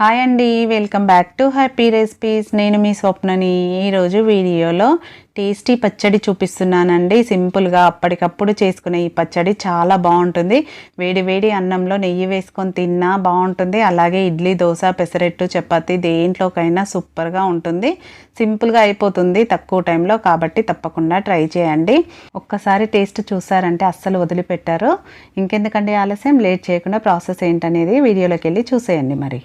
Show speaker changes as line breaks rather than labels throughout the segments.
Hi అండి welcome back to happy recipes నేను మీ స్వప్నని ఈరోజు వీడియోలో టేస్టీ పచ్చడి చూపిస్తున్నానండి. సింపుల్గా అప్పటికప్పుడు చేసుకునే ఈ పచ్చడి చాలా బాగుంటుంది. వేడి వేడి అన్నంలో నెయ్యి వేసుకొని తిన్నా బాగుంటుంది. అలాగే ఇడ్లీ దోశ పెసరెట్టు చపాతి దేంట్లోకైనా సూపర్గా ఉంటుంది. సింపుల్గా అయిపోతుంది తక్కువ టైంలో కాబట్టి తప్పకుండా ట్రై చేయండి. ఒక్కసారి టేస్ట్ చూసారంటే అస్సలు వదిలిపెట్టారు. ఇంకెందుకండి ఆలస్యం? లేట్ చేయకుండా ప్రాసెస్ ఏంటనేది వీడియోలోకి వెళ్ళి చూసేయండి మరి.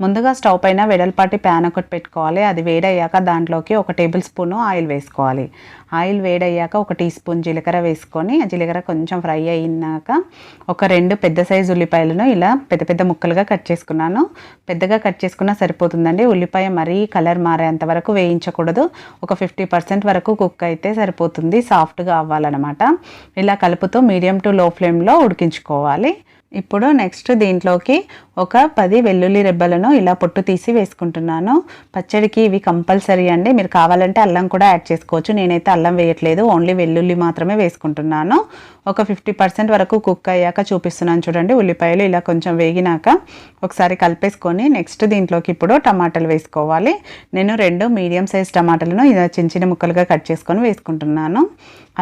ముందుగా స్టవ్ పైన వెడల్పాటి ప్యాన్ ఒకటి పెట్టుకోవాలి. అది వేడయ్యాక దాంట్లోకి ఒక టేబుల్ స్పూన్ ఆయిల్ వేసుకోవాలి. ఆయిల్ వేడయ్యాక ఒక టీ స్పూన్ జీలకర్ర వేసుకొని ఆ జీలకర్ర కొంచెం ఫ్రై అయినాక ఒక రెండు పెద్ద సైజు ఉల్లిపాయలను ఇలా పెద్ద పెద్ద ముక్కలుగా కట్ చేసుకున్నాను. పెద్దగా కట్ చేసుకున్నా సరిపోతుందండి. ఉల్లిపాయ మరీ కలర్ మారేంత వరకు వేయించకూడదు. ఒక ఫిఫ్టీ పర్సెంట్ వరకు కుక్ అయితే సరిపోతుంది. సాఫ్ట్గా అవ్వాలన్నమాట. ఇలా కలుపుతూ మీడియం టు లో ఫ్లేమ్లో ఉడికించుకోవాలి. ఇప్పుడు నెక్స్ట్ దీంట్లోకి ఒక పది వెల్లుల్లి రెబ్బలను ఇలా పొట్టు తీసి వేసుకుంటున్నాను. పచ్చడికి ఇవి కంపల్సరీ అండి. మీరు కావాలంటే అల్లం కూడా యాడ్ చేసుకోవచ్చు. నేనైతే అల్లం వేయట్లేదు. ఓన్లీ వెల్లుల్లి మాత్రమే వేసుకుంటున్నాను. ఒక ఫిఫ్టీ పర్సెంట్ వరకు కుక్ అయ్యాక చూపిస్తున్నాను చూడండి. ఉల్లిపాయలు ఇలా కొంచెం వేగినాక ఒకసారి కలిపేసుకొని నెక్స్ట్ దీంట్లోకి ఇప్పుడు టమాటాలు వేసుకోవాలి. నేను రెండు మీడియం సైజ్ టమాటాలను ఇలా చిన్న చిన్న ముక్కలుగా కట్ చేసుకొని వేసుకుంటున్నాను.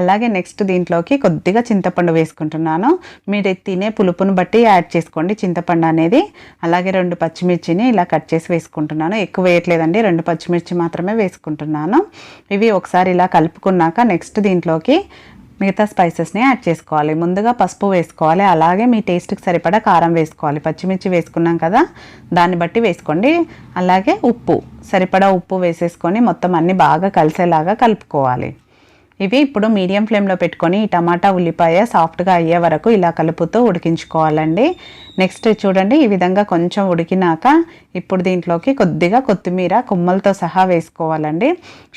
అలాగే నెక్స్ట్ దీంట్లోకి కొద్దిగా చింతపండు వేసుకుంటున్నాను. మీరు తినే పులుపును బట్టి యాడ్ చేసుకోండి. చింతపండు అనేది అలాగే రెండు పచ్చిమిర్చిని ఇలా కట్ చేసి వేసుకుంటున్నాను. ఎక్కువ వేయట్లేదండి రెండు పచ్చిమిర్చి మాత్రమే వేసుకుంటున్నాను. ఇవి ఒకసారి ఇలా కలుపుకున్నాక నెక్స్ట్ దీంట్లోకి మిగతా స్పైసెస్ని యాడ్ చేసుకోవాలి. ముందుగా పసుపు వేసుకోవాలి అలాగే మీ టేస్ట్కి సరిపడా కారం వేసుకోవాలి. పచ్చిమిర్చి వేసుకున్నాం కదా దాన్ని బట్టి వేసుకోండి. అలాగే ఉప్పు సరిపడా ఉప్పు వేసేసుకొని మొత్తం అన్నీ బాగా కలిసేలాగా కలుపుకోవాలి. ఇవి ఇప్పుడు మీడియం ఫ్లేమ్లో పెట్టుకొని ఈ టమాటా ఉల్లిపాయ సాఫ్ట్గా అయ్యే వరకు ఇలా కలుపుతూ ఉడికించుకోవాలండి. నెక్స్ట్ చూడండి ఈ విధంగా కొంచెం ఉడికినాక ఇప్పుడు దీంట్లోకి కొద్దిగా కొత్తిమీర కొమ్మలతో సహా వేసుకోవాలండి.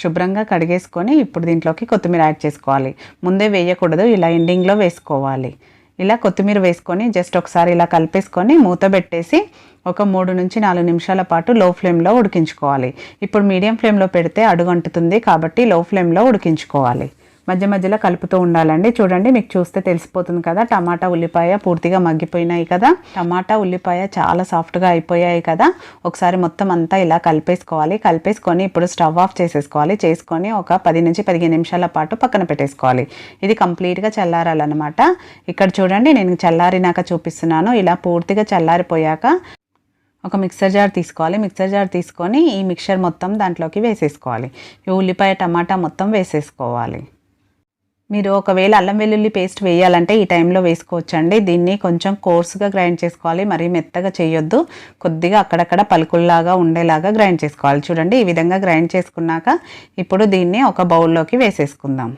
శుభ్రంగా కడిగేసుకొని ఇప్పుడు దీంట్లోకి కొత్తిమీర యాడ్ చేసుకోవాలి. ముందే వేయకూడదు ఇలా ఎండింగ్లో వేసుకోవాలి. ఇలా కొత్తిమీర వేసుకొని జస్ట్ ఒకసారి ఇలా కలిపేసుకొని మూత పెట్టేసి ఒక మూడు నుంచి నాలుగు నిమిషాల పాటు లో ఫ్లేమ్లో ఉడికించుకోవాలి. ఇప్పుడు మీడియం ఫ్లేమ్లో పెడితే అడుగంటుతుంది కాబట్టి లో ఫ్లేమ్లో ఉడికించుకోవాలి. మధ్య మధ్యలో కలుపుతూ ఉండాలండి. చూడండి మీకు చూస్తే తెలిసిపోతుంది కదా టమాటా ఉల్లిపాయ పూర్తిగా మగ్గిపోయినాయి కదా. టమాటా ఉల్లిపాయ చాలా సాఫ్ట్గా అయిపోయాయి కదా. ఒకసారి మొత్తం అంతా ఇలా కలిపేసుకోవాలి. కలిపేసుకొని ఇప్పుడు స్టవ్ ఆఫ్ చేసేసుకోవాలి. చేసుకొని ఒక పది నుంచి పదిహేను నిమిషాల పాటు పక్కన పెట్టేసుకోవాలి. ఇది కంప్లీట్గా చల్లారాలన్నమాట. ఇక్కడ చూడండి నేను చల్లారినాక చూపిస్తున్నాను. ఇలా పూర్తిగా చల్లారిపోయాక ఒక మిక్సర్ జార్ తీసుకోవాలి. మిక్సర్ జార్ తీసుకొని ఈ మిక్చర్ మొత్తం దాంట్లోకి వేసేసుకోవాలి. ఈ ఉల్లిపాయ టమాటా మొత్తం వేసేసుకోవాలి. మీరు ఒకవేళ అల్లం వెల్లుల్లి పేస్ట్ వేయాలంటే ఈ టైంలో వేసుకోవచ్చండి. దీన్ని కొంచెం కోర్సుగా గ్రైండ్ చేసుకోవాలి. మరీ మెత్తగా చేయొద్దు. కొద్దిగా అక్కడక్కడ పలుకుల్లాగా ఉండేలాగా గ్రైండ్ చేసుకోవాలి. చూడండి ఈ విధంగా గ్రైండ్ చేసుకున్నాక ఇప్పుడు దీన్ని ఒక బౌల్లోకి వేసేసుకుందాం.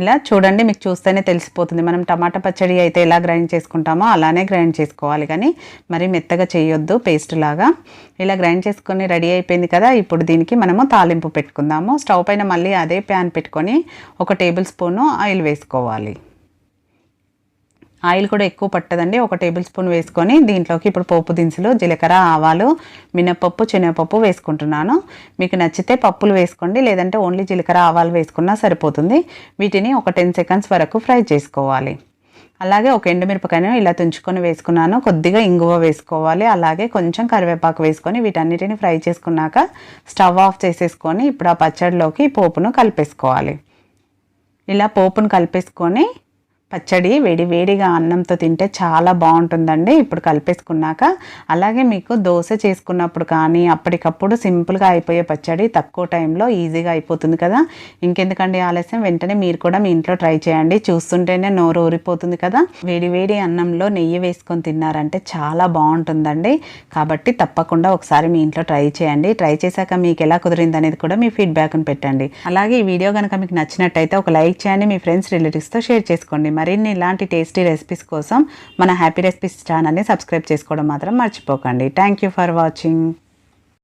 ఇలా చూడండి మీకు చూస్తేనే తెలిసిపోతుంది. మనం టమాటా పచ్చడి అయితే ఎలా గ్రైండ్ చేసుకుంటామో అలానే గ్రైండ్ చేసుకోవాలి. కానీ మరి మెత్తగా చేయొద్దు పేస్ట్ లాగా. ఇలా గ్రైండ్ చేసుకొని రెడీ అయిపోయింది కదా ఇప్పుడు దీనికి మనము తాలింపు పెట్టుకుందాము. స్టవ్ పైన మళ్ళీ అదే ప్యాన్ పెట్టుకొని ఒక టేబుల్ స్పూను ఆయిల్ వేసుకోవాలి. ఆయిల్ కూడా ఎక్కువ పట్టదండి. ఒక టేబుల్ స్పూన్ వేసుకొని దీంట్లోకి ఇప్పుడు పోపు దినుసులు జీలకర్ర ఆవాలు మినపప్పు శనగపప్పు వేసుకుంటున్నాను. మీకు నచ్చితే పప్పులు వేసుకోండి లేదంటే ఓన్లీ జీలకర్ర ఆవాలు వేసుకున్నా సరిపోతుంది. వీటిని ఒక టెన్ సెకండ్స్ వరకు ఫ్రై చేసుకోవాలి. అలాగే ఒక ఎండుమిరపకాయను ఇలా తుంచుకొని వేసుకున్నాను. కొద్దిగా ఇంగువ వేసుకోవాలి. అలాగే కొంచెం కరివేపాకు వేసుకొని వీటన్నిటిని ఫ్రై చేసుకున్నాక స్టవ్ ఆఫ్ చేసేసుకొని ఇప్పుడు ఆ పచ్చడిలోకి పోపును కలిపేసుకోవాలి. ఇలా పోపును కలిపేసుకొని పచ్చడి వేడి వేడిగా అన్నంతో తింటే చాలా బాగుంటుందండి. ఇప్పుడు కలిపేసుకున్నాక అలాగే మీకు దోశ చేసుకున్నప్పుడు కానీ అప్పటికప్పుడు సింపుల్గా అయిపోయే పచ్చడి తక్కువ టైంలో ఈజీగా అయిపోతుంది కదా. ఇంకెందుకండి ఆలస్యం? వెంటనే మీరు కూడా మీ ఇంట్లో ట్రై చేయండి. చూస్తుంటేనే నోరు ఊరిపోతుంది కదా. వేడి వేడి అన్నంలో నెయ్యి వేసుకొని తిన్నారంటే చాలా బాగుంటుందండి. కాబట్టి తప్పకుండా ఒకసారి మీ ఇంట్లో ట్రై చేయండి. ట్రై చేశాక మీకు ఎలా కుదిరింది అనేది కూడా మీ ఫీడ్బ్యాక్ని పెట్టండి. అలాగే ఈ వీడియో కనుక మీకు నచ్చినట్టయితే ఒక లైక్ చేయండి. మీ ఫ్రెండ్స్ రిలేటివ్స్తో షేర్ చేసుకోండి. మరిన్ని ఇలాంటి టేస్టీ రెసిపీస్ కోసం మన హ్యాపీ రెసిపీస్ ఛానల్ని సబ్స్క్రైబ్ చేసుకోవడం మాత్రం మర్చిపోకండి. Thank you for watching